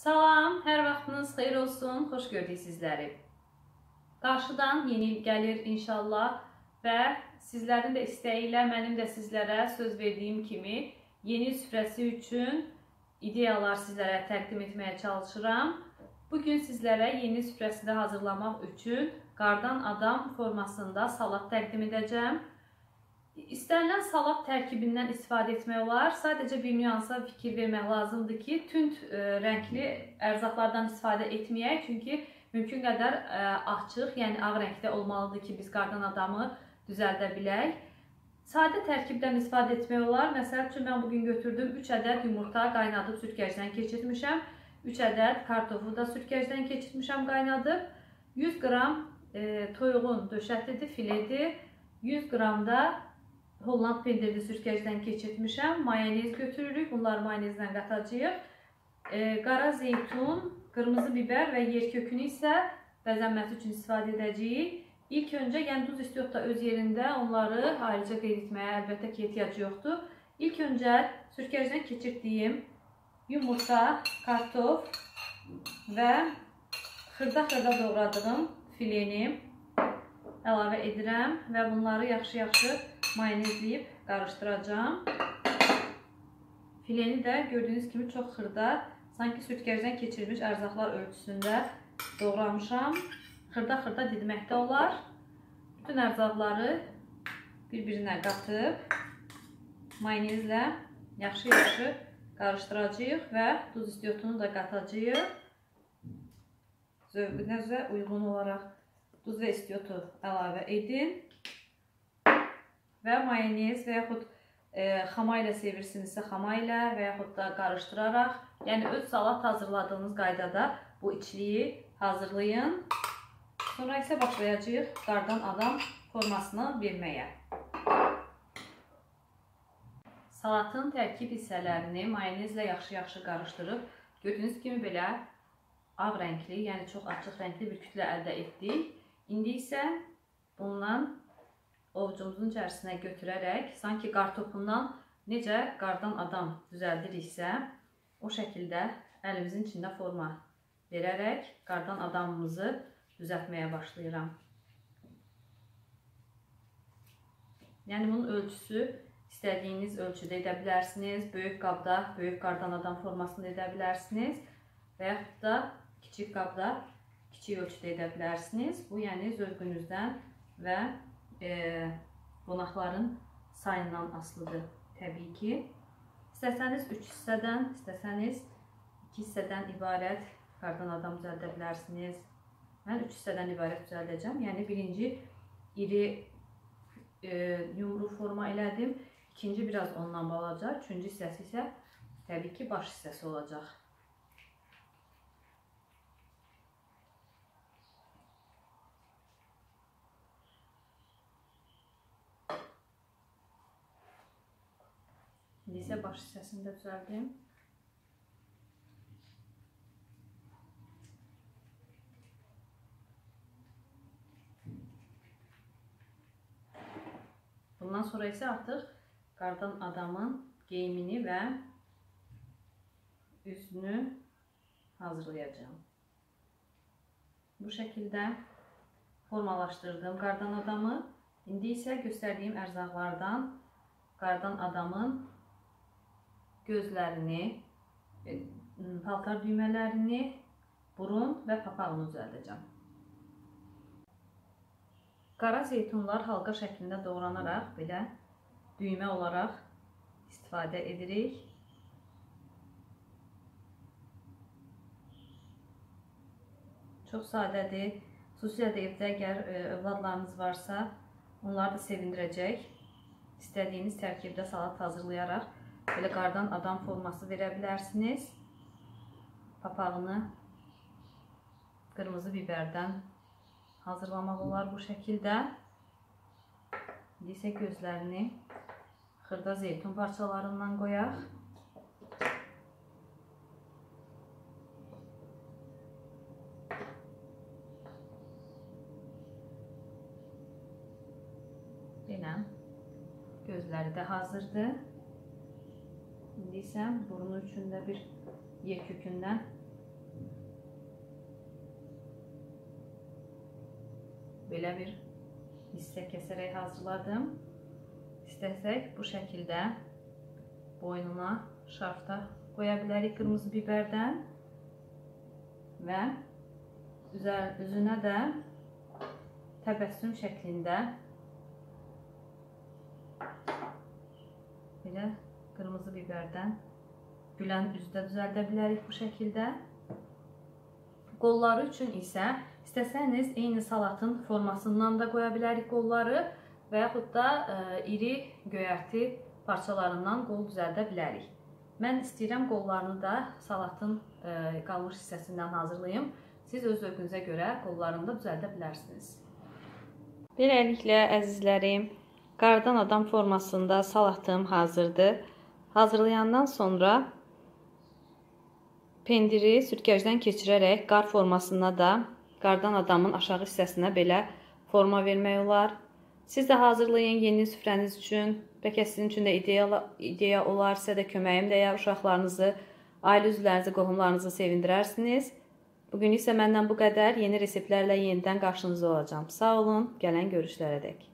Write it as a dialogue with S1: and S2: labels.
S1: Salam, hər vaxtınız xeyir olsun, xoş gördük sizləri. Qarşıdan yeni il gəlir inşallah və sizlərin də istəyi ilə mənim də sizlərə söz verdiyim kimi yeni süfrəsi üçün ideyalar sizlərə təqdim etməyə çalışıram. Bu gün sizlərə yeni süfrəsində hazırlamaq üçün qardan adam formasında salat təqdim edəcəm. İstənilən salat tərkibindən istifadə etmək olar. Sadəcə bir nüansa fikir vermək lazımdır ki, tünd e, rəngli ərzaqlardan istifadə etməyək. Çünki mümkün qədər e, açıq, yəni ağ rəngdə olmalıdır ki, biz qardan adamı düzəldə bilək. Sadə tərkibdən istifadə etmək olar. Məsəl üçün mən bugün götürdüm 3 ədəd yumurta qaynadıb sürtkəcdən keçirmişəm. 3 ədəd kartofu da sürtkəcdən keçirmişəm qaynadıb. 100 qram e, toyuğun döşətidir, filedir. 100 qram da Holland pendirli sürtkəcdən keçirtmişəm. Mayonez götürürük. Bunları mayonezlə qatacağıq. E, qara zeytun, qırmızı biber və yer kökünü isə bəzənməsi üçün istifadə edəcəyik. İlk öncə, yəni duz istiot da öz yerində, onları ayrıca qeyd etməyə əlbəttə ki, ehtiyac yoxdur. İlk öncə sürtkəcdən keçirdiyim yumurta, kartof və xırda-xırda doğradığım fileni əlavə edirəm və bunları yaxşı-yaxşı mayonezləyib qarışdıracağam. Fileni də gördüyünüz kimi çox xırda, sanki sütkəcdən keçirilmiş ərzaqlar ölçüsündə doğramışam. Xırda-xırda didməkdə olar. Bütün ərzaqları bir-birinə qatıb mayonezlə yaxşı-yaxşı qarışdıracağıq və duz istiotunu da qatacağıq. Zövqünüzə uyğun olaraq duz və istiotu əlavə edin və mayonez və yaxud e, xama ilə sevirsinizsə xama ilə və yaxud da qarışdıraraq, yəni öz salat hazırladığınız qaydada bu içliyi hazırlayın. Sonra isə başlayacağıq qardan adam formasını verməyə. Salatın tərkib hissələrini mayonezlə yaxşı-yaxşı qarışdırıb, gördüyünüz kimi belə ağ rəngli, yəni çox açıq rəngli bir kütlə əldə etdik. İndi isə bundan ovucumuzun içərisinə götürərək, sanki qartopundan necə qardan adam düzəldiriksə, o şəkildə əlimizin içində forma verərək qardan adamımızı düzəltməyə başlayıram. Yəni bunun ölçüsü istədiyiniz ölçüdə edə bilərsiniz. Böyük qabda böyük qardan adam formasını edə bilərsiniz və yaxud da kiçik qabda kiçik ölçüdə edə bilərsiniz. Bu yəni zövqünüzdən və e, qonaqların sayından asılıdır təbii ki. İstəsəniz 3 hissədən, istəsəniz 2 hissədən ibarət qardan adam düzəldə bilərsiniz. Mən 3 hissədən ibarət düzəldəcəm. Yəni birinci iri e, yumru forma elədim. İkinci biraz ondan balaca. Üçüncü hissəsi isə təbii ki baş hissəsi olacaq. İsə baş hissəsini də düzəldim. Bundan sonra isə artıq qardan adamın geyimini və üzünü hazırlayacağım. Bu şəkildə formalaşdırdım qardan adamı. İndi isə göstərdiyim ərzaqlardan qardan adamın gözlərini, e, paltar düymələrini, burun və papağını düzəldəcəm. Qara zeytunlar halqa şəklində doğranaraq belə düymə olaraq istifadə edirik. Çox sadədir. Xüsusilə də evdə əgər e, övladlarınız varsa, onları da sevindirəcək. İstədiyiniz tərkibdə salat hazırlayaraq Belə qardan adam forması verə bilərsiniz. Papağını qırmızı biberdən hazırlamaq olar bu şəkildə. İndi isə gözlərini xırda zeytun parçalarından qoyaq. Belə gözləri də hazırdır. İndi isə burnu üçündə bir Y kökündən belə bir hissə kəsərək hazırladım. İstəsək bu şəkildə boynuna şarfda qoya bilərik qırmızı biberdən və üzünə də təbəssüm şəklində belə qırmızı biberdən gülən üzdə düzəldə bilərik bu şəkildə. Qolları üçün isə istəsəniz eyni salatın formasından da qoya bilərik qolları və yaxud da ə, e, iri göyərti parçalarından qol düzəldə bilərik. Mən istəyirəm qollarını da salatın ə, e, qalmış hissəsindən hazırlayım. Siz öz zövqünüzə görə qollarını da düzəldə bilərsiniz. Beləliklə əzizlərim, qardan adam formasında salatım hazırdır. Hazırlayandan sonra Pendiri sürtkəcdən keçirərək qar formasına da qardan adamın aşağı hissəsinə belə forma vermək olar. Siz də hazırlayın yeni süfrəniz üçün. Bəlkə sizin üçün də ideya, ideya olar, sizə də köməyim dəyər, uşaqlarınızı, ailə üzvlərinizi, qohumlarınızı sevindirərsiniz. Bugün isə məndən bu qədər. Yeni reseptlərlə yenidən qarşınızda olacağam. Sağ olun, gələn görüşlərə dək.